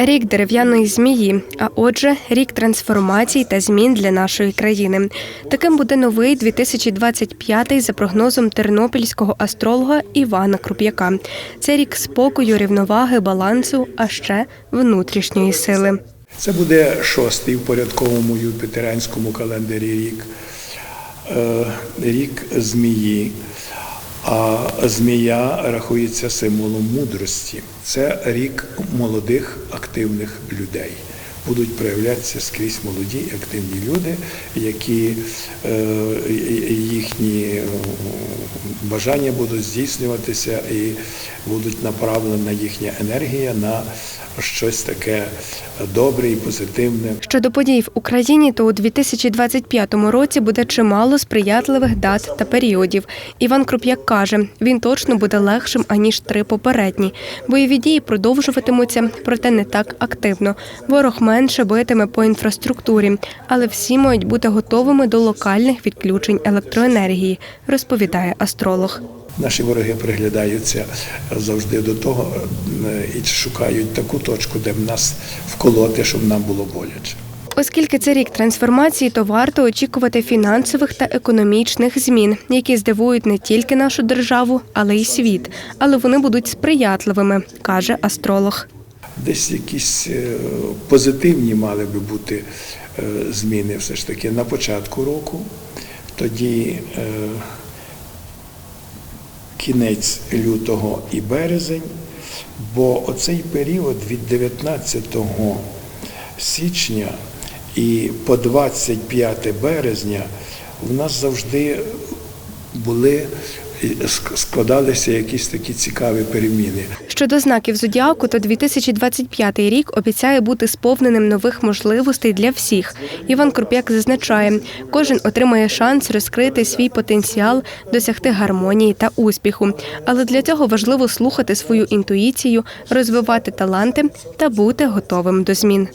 Рік дерев'яної змії, а отже, рік трансформацій та змін для нашої країни. Таким буде новий 2025 за прогнозом тернопільського астролога Івана Круп'яка. Це рік спокою, рівноваги, балансу, а ще внутрішньої сили. Це буде шостий в порядковому юпітеранському календарі рік, Е, рік змії. А змія рахується символом мудрості. Це рік молодих активних людей. Будуть проявлятися скрізь молоді активні люди, які е, їхні бажання будуть здійснюватися і будуть направлена їхня енергія на щось таке добре і позитивне. Щодо подій в Україні, то у 2025 році буде чимало сприятливих дат та періодів. Іван Круп'як каже, він точно буде легшим аніж три попередні. Бойові дії продовжуватимуться, проте не так активно. Ворог менше битиме по інфраструктурі, але всі мають бути готовими до локальних відключень електроенергії, розповідає астролог. Наші вороги приглядаються завжди до того е, і шукають таку точку, де б нас вколоти, щоб нам було боляче. Оскільки це рік трансформації, то варто очікувати фінансових та економічних змін, які здивують не тільки нашу державу, але й світ. Але вони будуть сприятливими, каже астролог. Десь якісь е, позитивні мали би бути е, зміни все ж таки на початку року, тоді кінець лютого і березень, бо оцей період від 19 січня і по 25 березня в нас завжди були складалися якісь такі цікаві переміни. Щодо знаків зодіаку, то 2025 рік обіцяє бути сповненим нових можливостей для всіх. Іван Круп'як зазначає, кожен отримає шанс розкрити свій потенціал, досягти гармонії та успіху. Але для цього важливо слухати свою інтуїцію, розвивати таланти та бути готовим до змін.